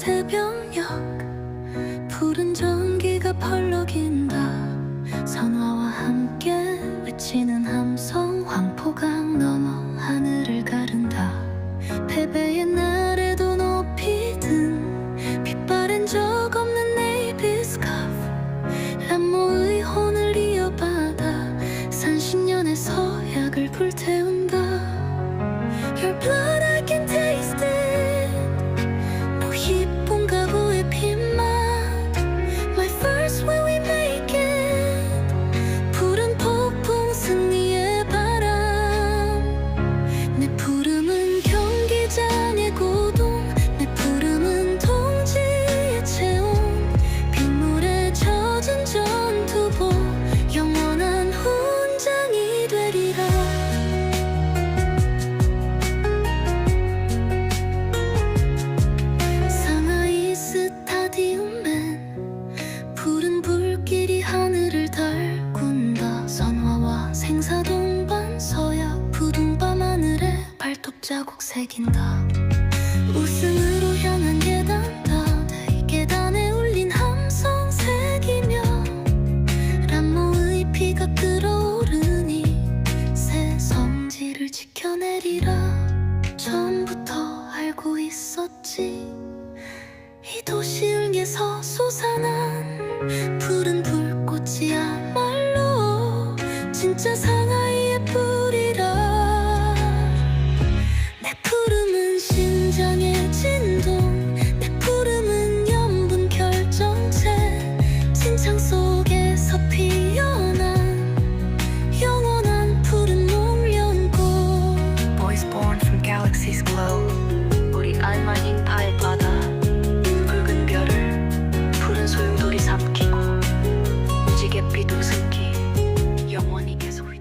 새벽녘 푸른 전기가 펄럭인다. 선화와 함께 외치는 함성. 황포강 넘어 하늘을 가른다. 패배의 날에도 높이 든 빛바랜 적 없는 네이비 스카프. 람모의 혼을 이어받아 산신년의 서약을 불태운다. Your blood 발톱 자국 새긴다. 우승으로 향한 계단 닿이 계단에 울린 함성 새기며 람모의 피가 끓어오르니 새 성지를 지켜내리라. 처음부터 알고 있었지. 이 도시을에서 솟아난 푸른 불꽃이야말로 진짜 상하